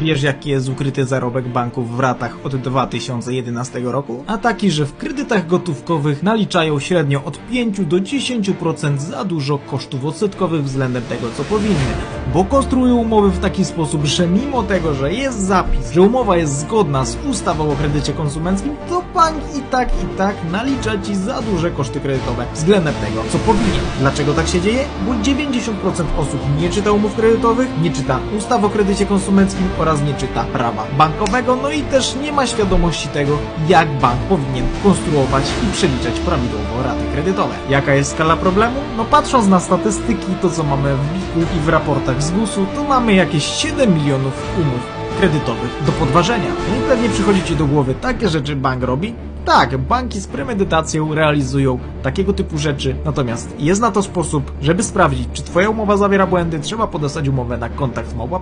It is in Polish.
Wiesz jaki jest ukryty zarobek banków w ratach od 2011 roku? A taki, że w kredytach gotówkowych naliczają średnio od 5 do 10% za dużo kosztów odsetkowych względem tego co powinny. Bo konstruują umowy w taki sposób, że mimo tego, że jest zapis, że umowa jest zgodna z ustawą o kredycie konsumenckim, to bank i tak i tak nalicza ci za duże koszty kredytowe względem tego co powinien. Dlaczego tak się dzieje? Bo 90% osób nie czyta umów kredytowych, nie czyta ustaw o kredycie konsumenckim nie czyta prawa bankowego, no i też nie ma świadomości tego, jak bank powinien konstruować i przeliczać prawidłowo raty kredytowe. Jaka jest skala problemu? No patrząc na statystyki, to co mamy w BIK-u i w raportach z GUS-u, to mamy jakieś 7 milionów umów kredytowych do podważenia. No i pewnie przychodzi Ci do głowy, takie rzeczy bank robi? Tak, banki z premedytacją realizują takiego typu rzeczy, natomiast jest na to sposób, żeby sprawdzić, czy Twoja umowa zawiera błędy, trzeba podostać umowę na kontakt małpa